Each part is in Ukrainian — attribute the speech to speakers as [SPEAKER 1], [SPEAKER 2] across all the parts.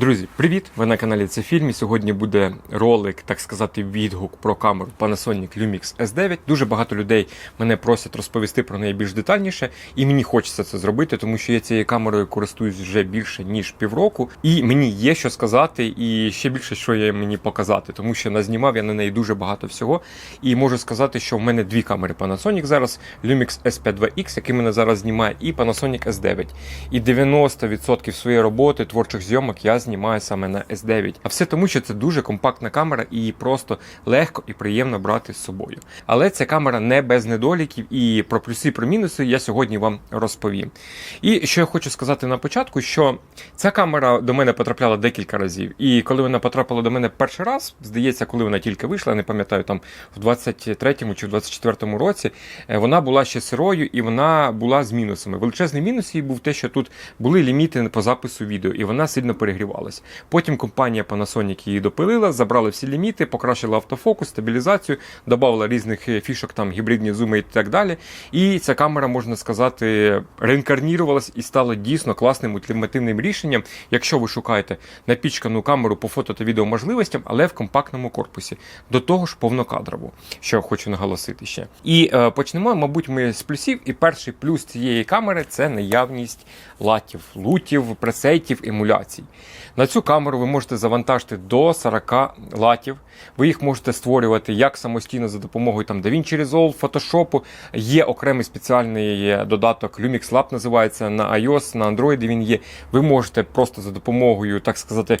[SPEAKER 1] Друзі, привіт! Ви на каналі Це Фільм. І Сьогодні буде ролик, так сказати, відгук про камеру Panasonic Lumix S9. Дуже багато людей мене просять розповісти про неї більш детальніше, і мені хочеться це зробити, тому що я цією камерою користуюсь вже більше ніж півроку, і мені є що сказати, і ще більше, що є мені показати, тому що назнімав я на неї дуже багато всього. І можу сказати, що в мене дві камери Panasonic зараз: Lumix S52X, який мене зараз знімає, і Panasonic S9. І 90% своєї роботи, творчих зйомок я знімаю саме на S9. А все тому, що це дуже компактна камера і її просто легко і приємно брати з собою. Але ця камера не без недоліків, і про плюси про мінуси я сьогодні вам розповім. І що я хочу сказати на початку, що ця камера до мене потрапляла декілька разів. І коли вона потрапила до мене перший раз, здається, коли вона тільки вийшла, я не пам'ятаю, там в 23-му чи в 24-му році, е, вона була ще сирою і вона була з мінусами. Величезний мінус її був те, що тут були ліміти по запису відео, і вона сильно перегрівалась. Потім компанія Panasonic її допилила, забрали всі ліміти, покращила автофокус, стабілізацію, додавала різних е, фішок, там гібридні зуми і так далі. І ця камера, можна сказати, реінкарнірувалась і стала дійсно класним ультимативним рішенням, якщо ви шукаєте напічкану камеру по фото та відео можливостям, але в компактному корпусі. До того ж повнокадрову, що хочу наголосити ще. І е, почнемо, мабуть, ми з плюсів. І перший плюс цієї камери це наявність латів, лутів, пресейтів, емуляцій. На цю камеру ви можете завантажити до 40 латів. Ви їх можете створювати як самостійно за допомогою там DaVinci Resolve, Photoshop. Є окремий спеціальний додаток Lumix Lab називається на iOS, на Android він є. Ви можете просто за допомогою, так сказати,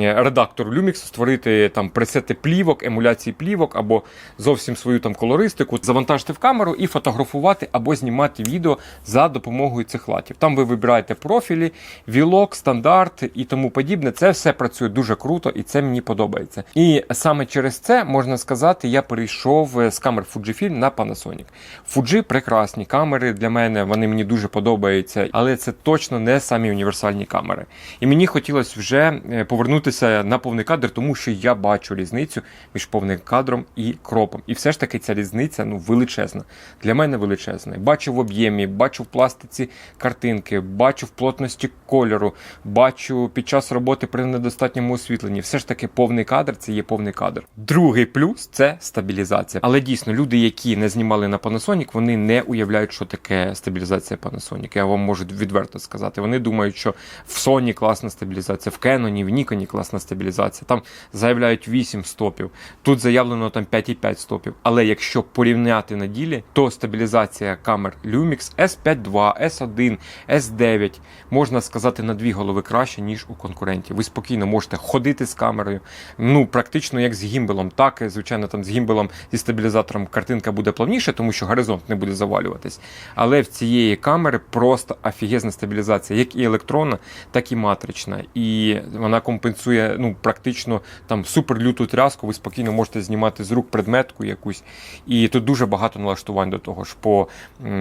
[SPEAKER 1] редактору Lumix створити там пресети плівок, емуляції плівок або зовсім свою там колористику, завантажити в камеру і фотографувати або знімати відео за допомогою цих латів. Там ви вибираєте профілі, вілок, стандарт і тому подібне. Це все працює дуже круто і це мені подобається. І саме через це можна сказати, я перейшов з камер Fujifilm на Panasonic. Fuji прекрасні камери для мене, вони мені дуже подобаються, але це точно не самі універсальні камери. І мені хотілося вже е, повернутися на повний кадр, тому що я бачу різницю між повним кадром і кропом. І все ж таки ця різниця ну величезна. Для мене величезна. Бачу в об'ємі, бачу в пластиці картинки, бачу в плотності кольору, бачу під час роботи при недостатньому освітленні. Все ж таки повний кадр це є повний кадр. Другий плюс це стабілізація. Але дійсно люди, які не знімали на Panasonic, вони не уявляють, що таке стабілізація Panasonic. Я вам можу відверто сказати. Вони думають, що в Sony класна стабілізація, в Canon, в Nikon класна стабілізація. Там заявляють 8 стопів. Тут заявлено там 5,5 стопів. Але якщо порівняти на ділі, то стабілізація камер Lumix S5 S1, S9 можна сказати на дві голови краще, ніж у конкурентів. Ви спокійно можете ходити з камерою, ну практично як з гімбелом. Так, звичайно, там з гімбелом зі стабілізатором картинка буде плавніше, тому що горизонт не буде завалюватись. Але в цієї камери просто офігезна стабілізація, як і електронна, так і матрична. І вона компенсує ну практично там суперлюту тряску. Ви спокійно можете знімати з рук предметку якусь. І тут дуже багато налаштувань до того ж по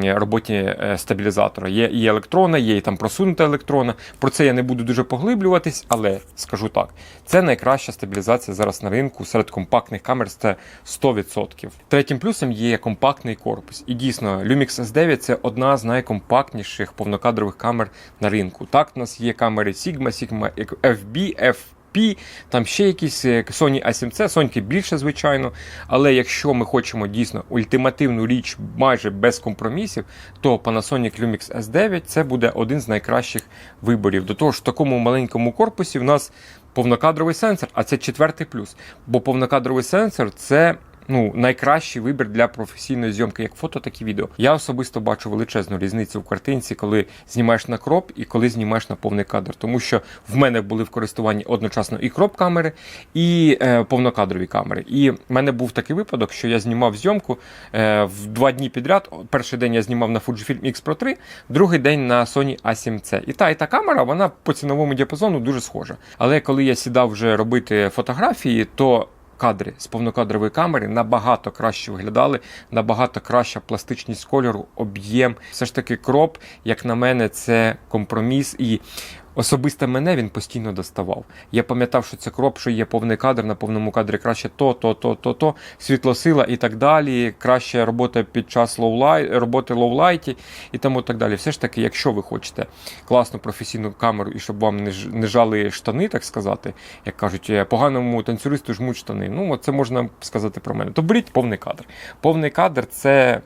[SPEAKER 1] роботі е, стабілізатора. Є і електрона, є і там просунута електрона. Про це я не буду дуже поглиблюватись, але скажу так: це найкраща стабілізація зараз на ринку серед компактних камер. Це 100%. Третім плюсом є компактний корпус. І дійсно, Lumix S9 це одна з найкомпактніших повнокадрових камер на ринку. Так, у нас є камери Sigma, Sigma FB, F. P, там ще якісь е, Sony A7C, Sony більше, звичайно. Але якщо ми хочемо дійсно ультимативну річ майже без компромісів, то Panasonic Lumix S9 це буде один з найкращих виборів. До того ж, в такому маленькому корпусі в нас повнокадровий сенсор, а це четвертий плюс. Бо повнокадровий сенсор це ну, найкращий вибір для професійної зйомки, як фото, так і відео. Я особисто бачу величезну різницю в картинці, коли знімаєш на кроп і коли знімаєш на повний кадр. Тому що в мене були в користуванні одночасно і кроп камери, і е, повнокадрові камери. І в мене був такий випадок, що я знімав зйомку е, в два дні підряд. Перший день я знімав на Fujifilm X Pro 3, другий день на Sony A7C. І та і та камера, вона по ціновому діапазону дуже схожа. Але коли я сідав вже робити фотографії, то кадри з повнокадрової камери набагато краще виглядали, набагато краща пластичність кольору, об'єм. Все ж таки, кроп, як на мене, це компроміс. І Особисто мене він постійно доставав. Я пам'ятав, що це кроп, що є повний кадр, на повному кадрі краще то, то, то, то, то, світлосила і так далі. Краще робота під час лоулайт, роботи лоулайті і тому так далі. Все ж таки, якщо ви хочете класну професійну камеру і щоб вам не, ж- не жали штани, так сказати, як кажуть, е, поганому танцюристу жмуть штани. Ну, це можна сказати про мене. То беріть повний кадр. Повний кадр це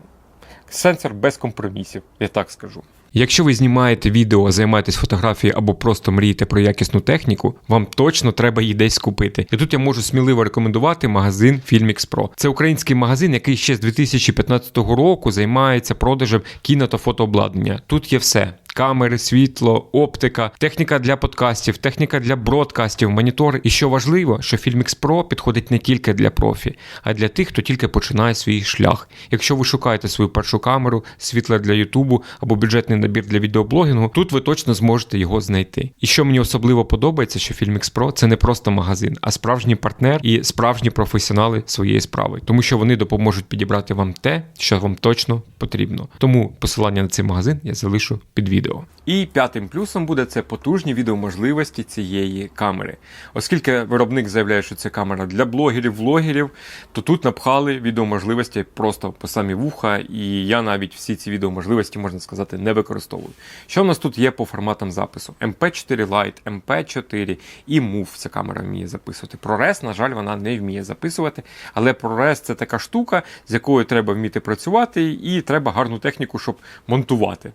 [SPEAKER 1] сенсор без компромісів, я так скажу. Якщо ви знімаєте відео, займаєтесь фотографією або просто мрієте про якісну техніку, вам точно треба її десь купити. І тут я можу сміливо рекомендувати магазин Filmix Pro. Це український магазин, який ще з 2015 року займається продажем кіно та фотообладнання. Тут є все. Камери, світло, оптика, техніка для подкастів, техніка для бродкастів, монітори. І що важливо, що Filmix Pro підходить не тільки для профі, а й для тих, хто тільки починає свій шлях. Якщо ви шукаєте свою першу камеру, світло для Ютубу або бюджетний набір для відеоблогінгу, тут ви точно зможете його знайти. І що мені особливо подобається, що Filmix Pro це не просто магазин, а справжній партнер і справжні професіонали своєї справи, тому що вони допоможуть підібрати вам те, що вам точно потрібно. Тому посилання на цей магазин я залишу під відео. І п'ятим плюсом буде це потужні відеоможливості цієї камери. Оскільки виробник заявляє, що це камера для блогерів, влогерів, то тут напхали відеоможливості просто по самі вуха, і я навіть всі ці відеоможливості, можна сказати, не використовую. Що в нас тут є по форматам запису? MP4 Lite, MP4 і MOV ця камера вміє записувати. ProRes, на жаль, вона не вміє записувати, але ProRes це така штука, з якою треба вміти працювати, і треба гарну техніку, щоб монтувати.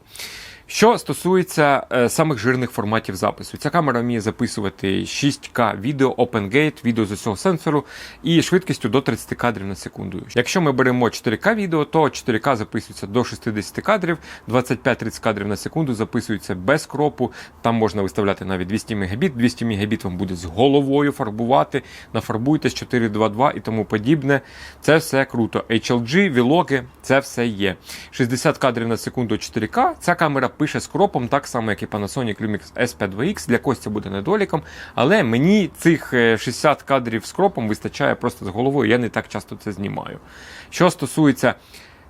[SPEAKER 1] Що стосується е, самих жирних форматів запису, ця камера вміє записувати 6К відео, OpenGate, відео з усього сенсору і швидкістю до 30 кадрів на секунду. Якщо ми беремо 4К відео, то 4К записується до 60 кадрів, 25-30 кадрів на секунду записується без кропу. Там можна виставляти навіть 200 Мбіт. 200 Мбіт вам буде з головою фарбувати, нафарбуйте з 422 і тому подібне. Це все круто. HLG, вілоги, це все є. 60 кадрів на секунду 4К. Ця камера пише з кропом, так само, як і Panasonic Lumix S52X. Для це буде недоліком. Але мені цих е, 60 кадрів з кропом вистачає просто з головою. Я не так часто це знімаю. Що стосується.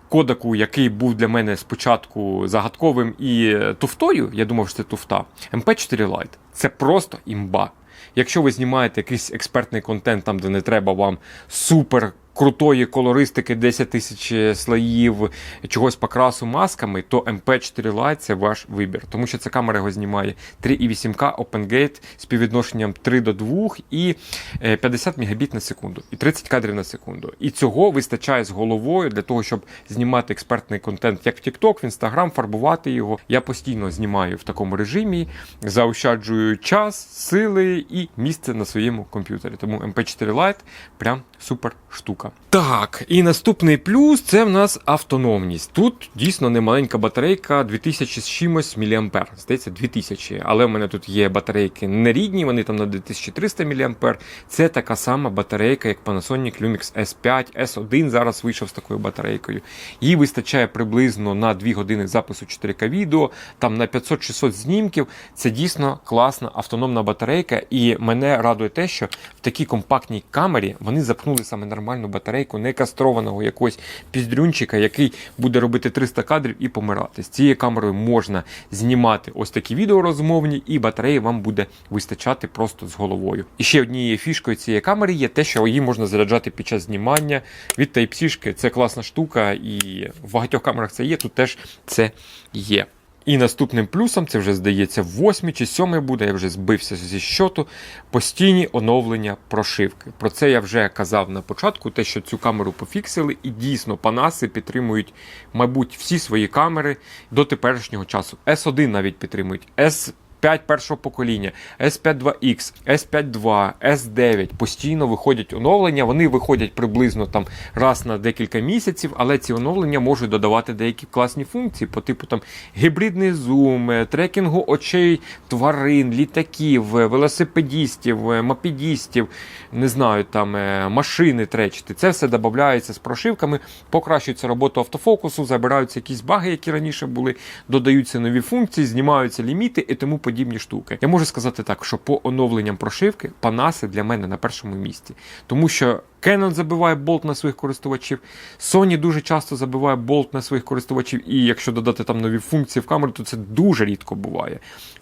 [SPEAKER 1] Кодаку, який був для мене спочатку загадковим і е, туфтою, я думав, що це туфта. MP4 Lite. Це просто імба. Якщо ви знімаєте якийсь експертний контент, там де не треба вам супер крутої колористики, 10 тисяч слоїв, чогось покрасу масками, то MP4 Lite це ваш вибір. Тому що ця камера його знімає 3,8К OpenGate з співвідношенням 3 до 2 і е, 50 Мбіт на секунду, і 30 кадрів на секунду. І цього вистачає з головою для того, щоб знімати експертний контент як в TikTok, в Instagram, фарбувати його. Я постійно знімаю в такому режимі, заощаджую час, сили і місце на своєму комп'ютері. Тому MP4 Lite прям супер штука. Так, і наступний плюс це в нас автономність. Тут дійсно немаленька батарейка 2000 з чимось мА. Здається, 2000. Але в мене тут є батарейки не рідні, вони там на 2300 мА. Це така сама батарейка, як Panasonic Lumix S5, S1 зараз вийшов з такою батарейкою. Їй вистачає приблизно на 2 години запису 4К відео, там на 500-600 знімків. Це дійсно класна автономна батарейка, і мене радує те, що в такій компактній камері вони запхнули саме нормальну батарейку, не кастрованого якогось піздрюнчика, який буде робити 300 кадрів і помирати. З цією камерою можна знімати ось такі відео розмовні, і батареї вам буде вистачати просто з головою. І ще однією фішкою цієї камери є те, що її можна заряджати під час знімання від Type-C. Це класна штука, і в багатьох камерах це є. Тут теж це є. І наступним плюсом, це вже здається, восьмий чи сьомий буде, я вже збився зі щоту, постійні оновлення прошивки. Про це я вже казав на початку, те, що цю камеру пофіксили, і дійсно панаси підтримують, мабуть, всі свої камери до теперішнього часу. S1 навіть підтримують. S 5 першого покоління, S52X, S52, S9 постійно виходять оновлення. Вони виходять приблизно там раз на декілька місяців, але ці оновлення можуть додавати деякі класні функції, по типу там гібридний зум, е, трекінгу очей тварин, літаків, е, велосипедістів, е, мопедістів, не знаю, там машини тречити. Це все додається з прошивками, покращується робота автофокусу, забираються якісь баги, які раніше були, додаються нові функції, знімаються ліміти і тому подібне. Подібні штуки. Я можу сказати так, що по оновленням прошивки Панаси для мене на першому місці, тому що Canon забиває болт на своїх користувачів, Sony дуже часто забиває болт на своїх користувачів, і якщо додати там нові функції в камеру, то це дуже рідко буває.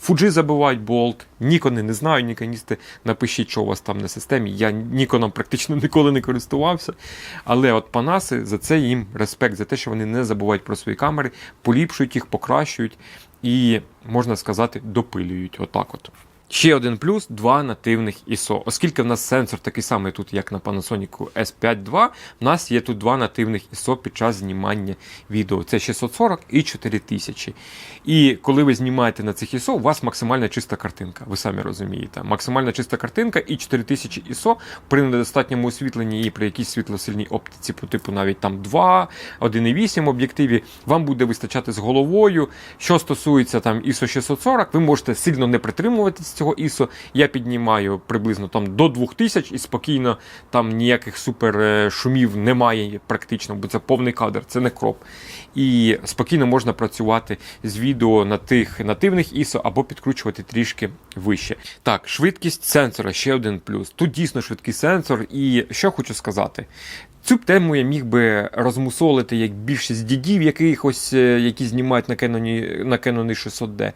[SPEAKER 1] Fuji забивають болт, Нікони не знаю, ніконісти, напишіть, що у вас там на системі. Я Ніконом практично ніколи не користувався. Але от Панаси за це їм респект, за те, що вони не забувають про свої камери, поліпшують їх, покращують і, можна сказати, допилюють. Отак от. Ще один плюс два нативних ISO. Оскільки в нас сенсор такий самий тут, як на Panasonic S5 II, в нас є тут два нативних ISO під час знімання відео. Це 640 і 4000. І коли ви знімаєте на цих ISO, у вас максимальна чиста картинка. Ви самі розумієте. Максимальна чиста картинка і 4000 ISO при недостатньому освітленні і при якійсь світлосильній оптиці, по типу навіть там 2, 1,8 об'єктиві, вам буде вистачати з головою. Що стосується там ISO 640, ви можете сильно не притримуватись цього ISO. Я піднімаю приблизно там до 2000 і спокійно там ніяких супер е, шумів немає практично, бо це повний кадр, це не кроп. І спокійно можна працювати з відео на тих нативних ISO або підкручувати трішки вище. Так, швидкість сенсора ще один плюс. Тут дійсно швидкий сенсор, і що хочу сказати. Цю тему я міг би розмусолити як більшість дідів, якихось, е, які знімають на Canon, на Canon 600D.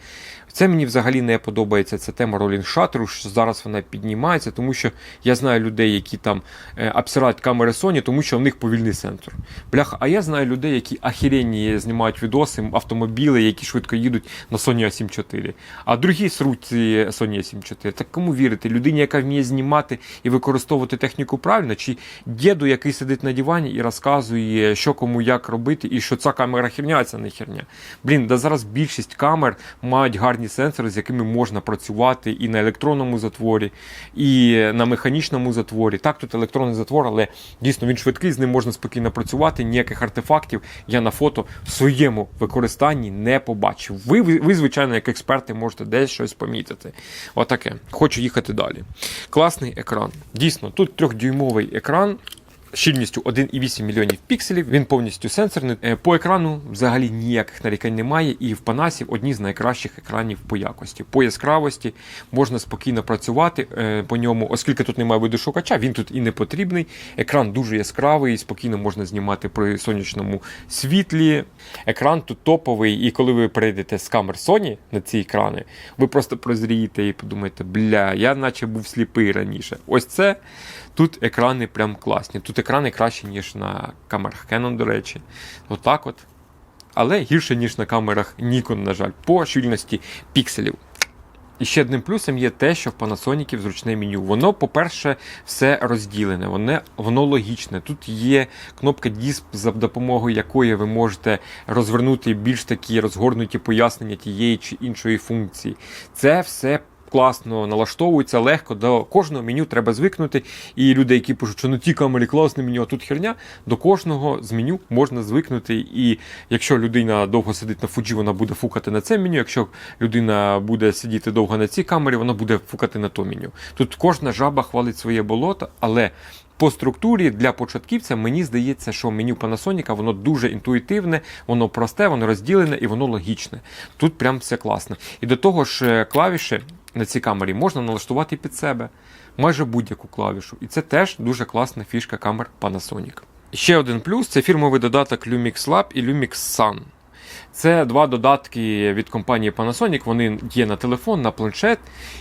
[SPEAKER 1] Це мені взагалі не подобається. Ця тема ролінг що зараз вона піднімається, тому що я знаю людей, які там е, обсирають камери Sony, тому що в них повільний сенсор. Бляха, а я знаю людей, які ахіренні знімають відоси, автомобіли, які швидко їдуть на Sony A7 IV. А другі сруть Sony A7 IV. Так кому вірити? Людині, яка вміє знімати і використовувати техніку правильно, чи діду, який сидить на дивані і розказує, що кому як робити, і що ця камера херня, а ця не херня. Блін, да зараз більшість камер мають гарні сенсори, з якими можна працювати і на електронному затворі, і на механічному затворі. Так, тут електронний затвор, але дійсно він швидкий, з ним можна спокійно працювати. Ніяких артефактів я на фото в своєму використанні не побачив. Ви, ви звичайно, як експерти, можете десь щось помітити. Отаке. Хочу їхати далі. Класний екран. Дійсно, тут трьохдюймовий екран щільністю 1,8 мільйонів пікселів. Він повністю сенсорний. Е, По екрану взагалі ніяких нарікань немає, і в Панасі одні з найкращих екранів по якості. По яскравості можна спокійно працювати е, по ньому, оскільки тут немає видошукача, він тут і не потрібний. Екран дуже яскравий, спокійно можна знімати при сонячному світлі. Екран тут топовий, і коли ви перейдете з камер Sony на ці екрани, ви просто прозрієте і подумаєте, бля, я наче був сліпий раніше. Ось це. Тут екрани прям класні. Тут екрани кращі, ніж на камерах Canon, до речі. Отак от. Але гірше, ніж на камерах Nikon, на жаль, по щільності пікселів. І ще одним плюсом є те, що в Panasonic зручне меню. Воно, по-перше, все розділене, воно, воно логічне. Тут є кнопка Disp, за допомогою якої ви можете розвернути більш такі розгорнуті пояснення тієї чи іншої функції. Це все класно налаштовується, легко. До кожного меню треба звикнути. І люди, які пишуть, що на тій камері класне меню, а тут херня, до кожного з меню можна звикнути. І якщо людина довго сидить на Fuji, вона буде фукати на це меню. Якщо людина буде сидіти довго на цій камері, вона буде фукати на то меню. Тут кожна жаба хвалить своє болото, але. По структурі для початківця мені здається, що меню Panasonic воно дуже інтуїтивне, воно просте, воно розділене і воно логічне. Тут прям все класно. І до того ж, е, клавіші на цій камері можна налаштувати під себе майже будь-яку клавішу. І це теж дуже класна фішка камер Panasonic. Ще один плюс це фірмовий додаток Lumix Lab і Lumix Sun. Це два додатки від компанії Panasonic. Вони є на телефон, на планшет.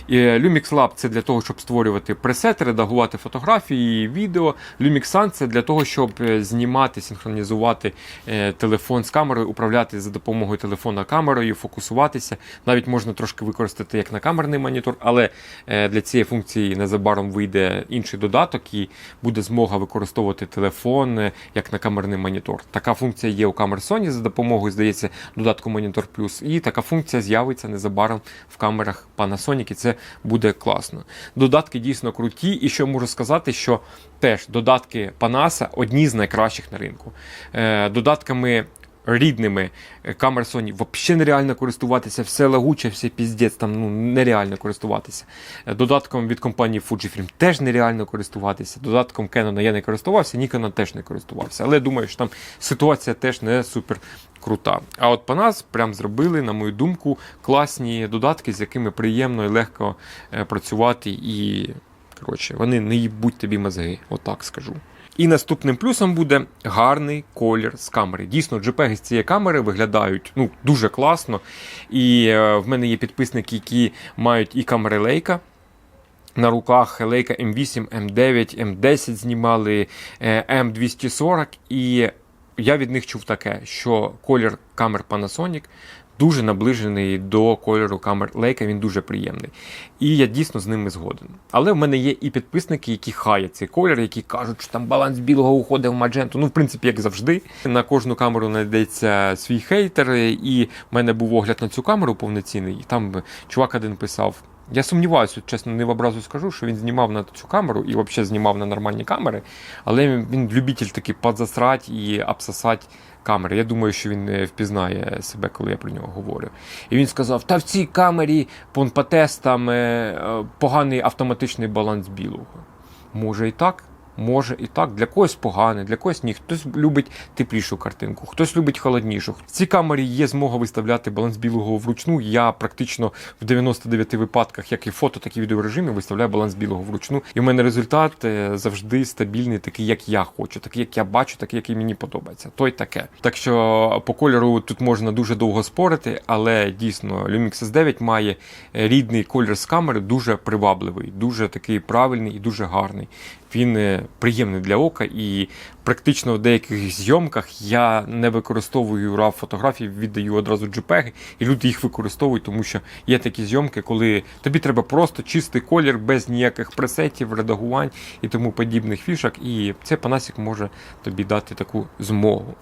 [SPEAKER 1] І Lumix Lab це для того, щоб створювати пресети, редагувати фотографії, відео. Lumix Sun це для того, щоб е, знімати, синхронізувати е, телефон з камерою, управляти за допомогою телефона камерою, фокусуватися. Навіть можна трошки використати як на камерний монітор, але е, для цієї функції незабаром вийде інший додаток і буде змога використовувати телефон е, як на камерний монітор. Така функція є у камер Sony за допомогою, здається, додатку Monitor Plus. І така функція з'явиться незабаром в камерах Panasonic, і це буде класно. Додатки дійсно круті, і що можу сказати, що теж додатки Panasa одні з найкращих на ринку. Е, Додатками рідними камер Sony взагалі нереально користуватися, все лагуче, все піздець, там ну, нереально користуватися. Е, Додатком від компанії Fujifilm теж нереально користуватися. Додатком Canon я не користувався, Nikon теж не користувався. Але думаю, що там ситуація теж не супер крута. А от по нас прям зробили, на мою думку, класні додатки, з якими приємно і легко е, працювати. І коротше, вони не їбуть тобі мозги, отак скажу. І наступним плюсом буде гарний колір з камери. Дійсно, JPEG з цієї камери виглядають ну, дуже класно. І е, в мене є підписники, які мають і камери Leica, на руках Leica M8, M9, M10 знімали, е, M240, і я від них чув таке, що колір камер Panasonic дуже наближений до кольору камер лейка, він дуже приємний. І я дійсно з ними згоден. Але в мене є і підписники, які хаять цей колір, які кажуть, що там баланс білого уходить в мадженту. Ну, в принципі, як завжди. На кожну камеру знайдеться свій хейтер, і в мене був огляд на цю камеру повноцінний, і там чувак один писав. Я сумніваюся, чесно, не в образу скажу, що він знімав на цю камеру і взагалі знімав на нормальні камери, але він любитель такий подзасрати і обсосать камери. Я думаю, що він впізнає себе, коли я про нього говорю. І він сказав: та в цій камері по тестам е, е, поганий автоматичний баланс білого. Може і так. Може і так, для когось погане, для когось ні. Хтось любить теплішу картинку, хтось любить холоднішу. В цій камері є змога виставляти баланс білого вручну. Я практично в 99 випадках, як і фото, так і відеорежимі, виставляю баланс білого вручну. І в мене результат е, завжди стабільний, такий, як я хочу, такий, як я бачу, такий, який мені подобається. То й таке. Так що по кольору тут можна дуже довго спорити, але дійсно Lumix S9 має рідний колір з камери, дуже привабливий, дуже такий правильний і дуже гарний. Він е, приємний для ока, і практично в деяких зйомках я не використовую RAW фотографії, віддаю одразу JPEG, і люди їх використовують, тому що є такі зйомки, коли тобі треба просто чистий колір, без ніяких пресетів, редагувань і тому подібних фішок. І цей панасік може тобі дати таку змогу.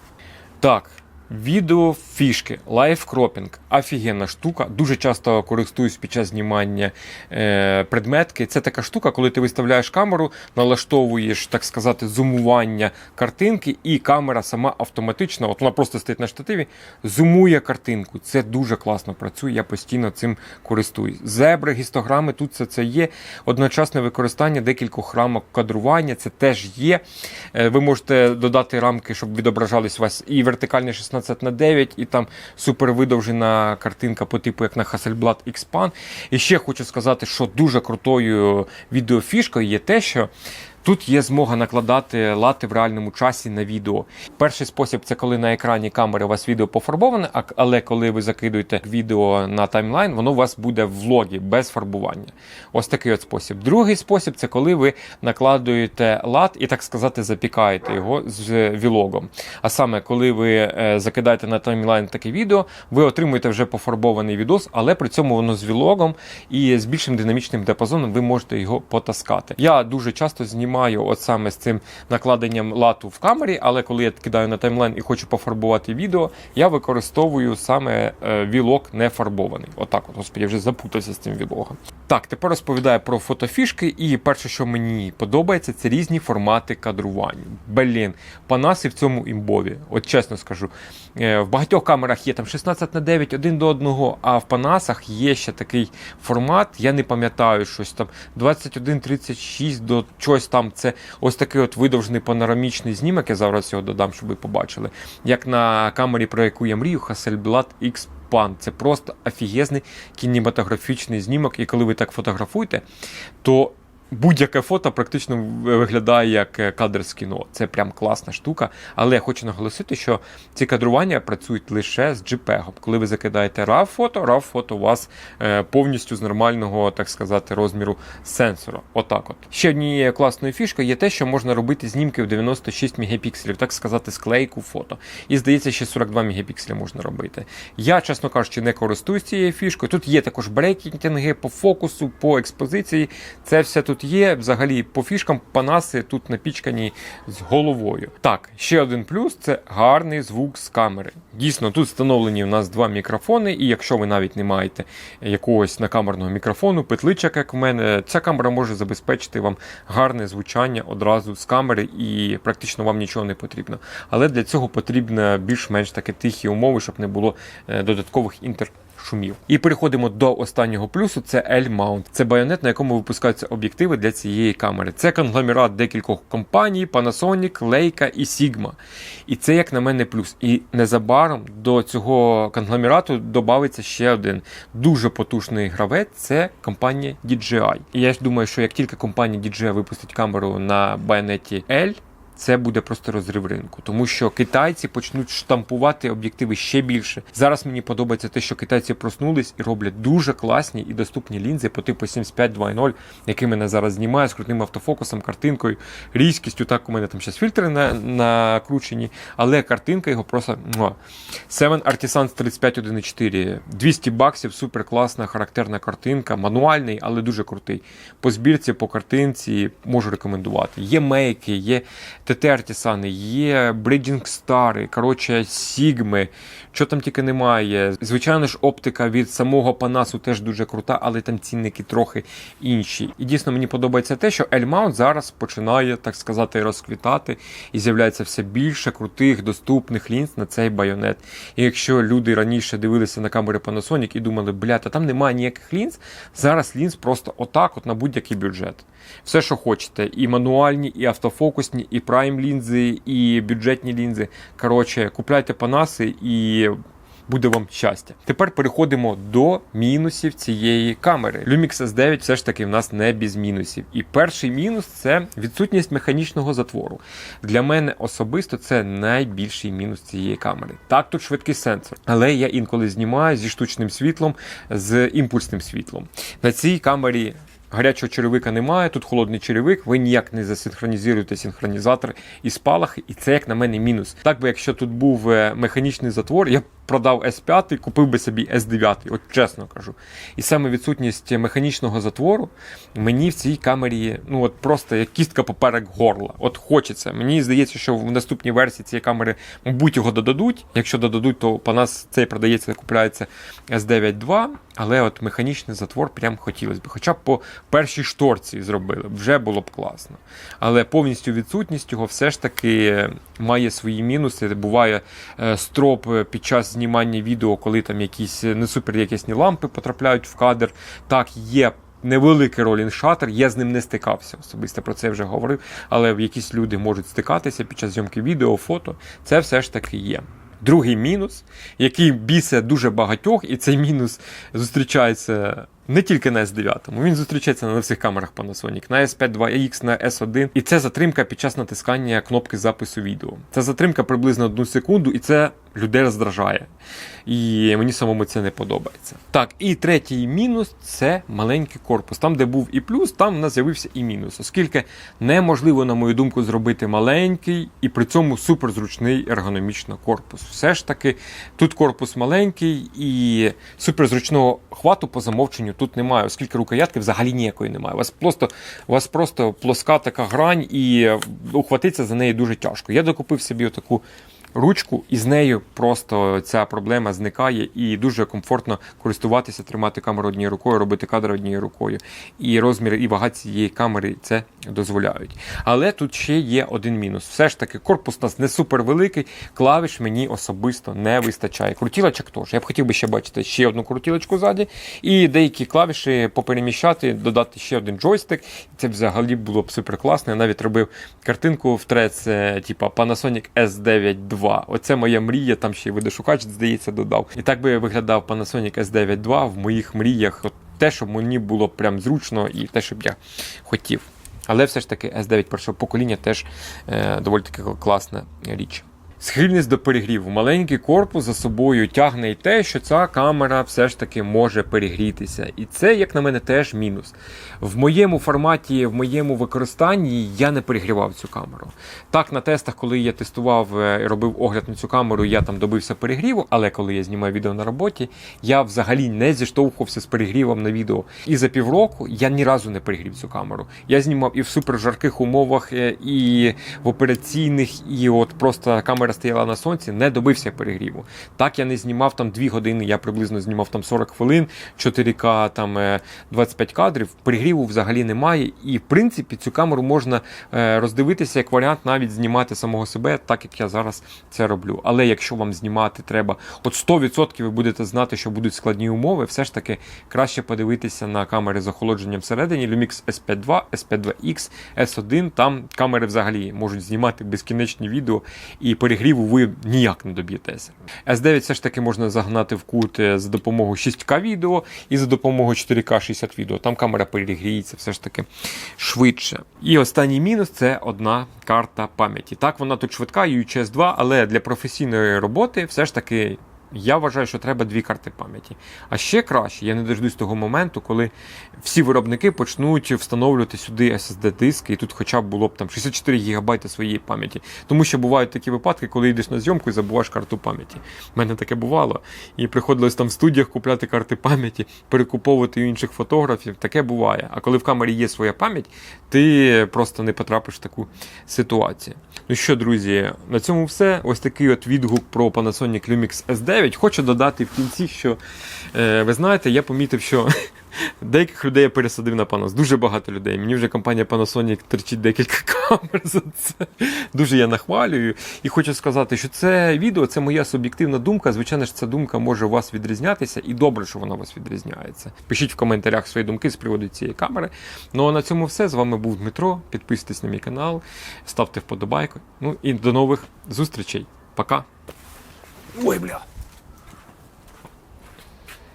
[SPEAKER 1] Так. Відео фішки, лайфкропінг, офігенна штука. Дуже часто користуюсь під час знімання е, предметки. Це така штука, коли ти виставляєш камеру, налаштовуєш, так сказати, зумування картинки, і камера сама автоматично, от вона просто стоїть на штативі, зумує картинку. Це дуже класно працює. Я постійно цим користуюсь. Зебри, гістограми, тут все це є. Одночасне використання декількох рамок кадрування, це теж є. Е, ви можете додати рамки, щоб відображались у вас і вертикальні 16 на 9, і там супервидовжена картинка по типу, як на Hasselblad X-Pan. І ще хочу сказати, що дуже крутою відеофішкою є те, що. Тут є змога накладати лати в реальному часі на відео. Перший спосіб це коли на екрані камери у вас відео пофарбоване, але коли ви закидуєте відео на таймлайн, воно у вас буде в влогі без фарбування. Ось такий от спосіб. Другий спосіб це коли ви накладуєте лад і, так сказати, запікаєте його з вілогом. А саме, коли ви е, закидаєте на таймлайн таке відео, ви отримуєте вже пофарбований відос, але при цьому воно з вілогом і з більшим динамічним диапазоном ви можете його потаскати. Я дуже часто знімаю от саме з цим накладенням лату в камері, але коли я кидаю на таймлайн і хочу пофарбувати відео, я використовую саме е, вілог не фарбований. Отак, от, господи, я вже запутався з цим вілогом. Так, тепер розповідаю про фотофішки, і перше, що мені подобається, це різні формати кадрування. Блін, панаси в цьому імбові. От чесно скажу. Е, В багатьох камерах є там 16 на 9, один до одного, а в панасах є ще такий формат, я не пам'ятаю щось там 21-36 до чогось там. Це ось такий от видовжений панорамічний знімок. Я зараз його додам, щоб ви побачили. Як на камері, про яку я мрію, Hasselblad X Pan. Це просто офігезний кінематографічний знімок. І коли ви так фотографуєте, то будь-яке фото практично виглядає як е, кадр з кіно. Це прям класна штука. Але я хочу наголосити, що ці кадрування працюють лише з JPEG. Коли ви закидаєте RAW фото, RAW фото у вас е, повністю з нормального, так сказати, розміру сенсора. Отак от. Ще однією класною фішкою є те, що можна робити знімки в 96 мегапікселів, так сказати, склейку фото. І здається, ще 42 мегапікселі можна робити. Я, чесно кажучи, не користуюсь цією фішкою. Тут є також брейкінги по фокусу, по експозиції. Це все тут є. Взагалі по фішкам панаси тут напічкані з головою. Так, ще один плюс це гарний звук з камери. Дійсно, тут встановлені у нас два мікрофони, і якщо ви навіть не маєте якогось накамерного мікрофону, петличок, як в мене, ця камера може забезпечити вам гарне звучання одразу з камери, і практично вам нічого не потрібно. Але для цього потрібно більш-менш таке тихі умови, щоб не було е, додаткових інтер. Шумів. І переходимо до останнього плюсу: це L-mount. Це байонет, на якому випускаються об'єктиви для цієї камери. Це конгломерат декількох компаній: Panasonic, Leica і Sigma. І це, як на мене, плюс. І незабаром до цього конгломерату додається ще один дуже потужний гравець це компанія DJI. І я ж думаю, що як тільки компанія DJI випустить камеру на байонеті L, це буде просто розрив ринку, тому що китайці почнуть штампувати об'єктиви ще більше. Зараз мені подобається те, що китайці проснулись і роблять дуже класні і доступні лінзи по типу 75-2.0, які мене зараз знімаю з крутим автофокусом, картинкою, різкістю. Так у мене там зараз фільтри на, накручені, але картинка його просто муа. 7 Artisans 35.1.4, 200 баксів, супер класна, характерна картинка, мануальний, але дуже крутий. По збірці, по картинці можу рекомендувати. Є мейки, є ТТ Артісани, є Bridging Star, коротше, Сігми, що там тільки немає. Звичайно ж, оптика від самого Панасу теж дуже крута, але там цінники трохи інші. І дійсно мені подобається те, що L-Mount зараз починає, так сказати, розквітати і з'являється все більше крутих, доступних лінз на цей байонет. І якщо люди раніше дивилися на камери Panasonic і думали, бля, та там немає ніяких лінз, зараз лінз просто отак, от на будь-який бюджет. Все, що хочете, і мануальні, і автофокусні, і прайм лінзи, і бюджетні лінзи. Коротше, купляйте панаси і. Буде вам щастя. Тепер переходимо до мінусів цієї камери. Lumix S9 все ж таки в нас не без мінусів. І перший мінус це відсутність механічного затвору. Для мене особисто це найбільший мінус цієї камери. Так, тут швидкий сенсор, але я інколи знімаю зі штучним світлом, з імпульсним світлом. На цій камері гарячого черевика немає, тут холодний черевик, ви ніяк не засинхронізуєте синхронізатор і спалах, і це, як на мене, мінус. Так би, якщо тут був е, механічний затвор, я продав S5, купив би собі S9, от чесно кажу. І саме відсутність механічного затвору мені в цій камері, ну от просто як кістка поперек горла. От хочеться. Мені здається, що в наступній версії цієї камери, мабуть, його додадуть. Якщо додадуть, то по нас цей продається, купляється S9 II, але от механічний затвор прям хотілося б. Хоча б по першій шторці зробили, вже було б класно. Але повністю відсутність його все ж таки має свої мінуси. Буває е, строп під час знімання відео, коли там якісь не супер якісні лампи потрапляють в кадр. Так, є. Невеликий ролінг шатер, я з ним не стикався. Особисто про це вже говорив. Але якісь люди можуть стикатися під час зйомки відео, фото. Це все ж таки є. Другий мінус, який бісить дуже багатьох, і цей мінус зустрічається не тільки на S9, він зустрічається на всіх камерах Panasonic, на S5 2X, на S1. І це затримка під час натискання кнопки запису відео. Це затримка приблизно одну секунду, і це людей роздражає. І мені самому це не подобається. Так, і третій мінус це маленький корпус. Там, де був і плюс, там в нас з'явився і мінус, оскільки неможливо, на мою думку, зробити маленький і при цьому суперзручний ергономічно корпус. Все ж таки, тут корпус маленький і суперзручного хвату по замовченню тут немає, оскільки рукоятки взагалі ніякої немає. У вас просто у вас просто плоска така грань, і ухватитися за неї дуже тяжко. Я докупив собі отаку ручку, і з нею просто ця проблема зникає, і дуже комфортно користуватися, тримати камеру однією рукою, робити кадр однією рукою. І розміри і вага цієї камери це дозволяють. Але тут ще є один мінус. Все ж таки, корпус у нас не супер великий, клавіш мені особисто не вистачає. Крутілочок теж. Я б хотів би ще бачити ще одну крутілочку ззаді, і деякі клавіші попереміщати, додати ще один джойстик. Це взагалі було б супер класно. Я навіть робив картинку в трец, типа Panasonic S9 II. Оце моя мрія, там ще й видошукач, здається, додав. І так би виглядав Panasonic S9 II в моїх мріях. От те, що мені було прям зручно, і те, що б я хотів. Але все ж таки S9 першого покоління теж е, доволі таки класна річ. Схильність до перегріву. Маленький корпус за собою тягне і те, що ця камера все ж таки може перегрітися. І це, як на мене, теж мінус. В моєму форматі, в моєму використанні я не перегрівав цю камеру. Так, на тестах, коли я тестував е, і робив огляд на цю камеру, я там добився перегріву, але коли я знімаю відео на роботі, я взагалі не зіштовхувався з перегрівом на відео. І за півроку я ні разу не перегрів цю камеру. Я знімав і в супержарких умовах, е, і в операційних, і от просто камера стояла на сонці, не добився перегріву. Так я не знімав там 2 години, я приблизно знімав там 40 хвилин, 4К, там е, 25 кадрів. Перегріву взагалі немає. І в принципі цю камеру можна е, роздивитися як варіант навіть знімати самого себе, так як я зараз це роблю. Але якщо вам знімати треба, от 100% ви будете знати, що будуть складні умови, все ж таки краще подивитися на камери з охолодженням всередині Lumix S5 S5X, S1. Там камери взагалі можуть знімати безкінечні відео, і перегріву ви ніяк не доб'єтеся. S9 все ж таки можна загнати в кут е, за допомогою 6К відео і за допомогою 4К 60 відео. Там камера перегріється все ж таки швидше. І останній мінус це одна карта пам'яті. Так, вона тут швидка, UHS 2, але для професійної роботи все ж таки. Я вважаю, що треба дві карти пам'яті. А ще краще, я не дождусь того моменту, коли всі виробники почнуть встановлювати сюди SSD-диски, і тут хоча б було б там 64 ГБ своєї пам'яті. Тому що бувають такі випадки, коли йдеш на зйомку і забуваєш карту пам'яті. У мене таке бувало. І приходилось там в студіях купляти карти пам'яті, перекуповувати у інших фотографів. Таке буває. А коли в камері є своя пам'ять, ти просто не потрапиш в таку ситуацію. Ну що, друзі, на цьому все. Ось такий от відгук про Panasonic Lumix S9. Хочу додати в кінці, що е, ви знаєте, я помітив, що деяких людей я пересадив на Panos. Дуже багато людей. Мені вже компанія Panasonic терчить декілька камер за це. Дуже я нахвалюю. І хочу сказати, що це відео це моя суб'єктивна думка. Звичайно ж, ця думка може у вас відрізнятися, і добре, що вона у вас відрізняється. Пишіть в коментарях свої думки з приводу цієї камери. Ну а на цьому все. З вами був Дмитро. Підписуйтесь на мій канал, ставте вподобайку. Ну і до нових зустрічей. Пока. Ой, бля.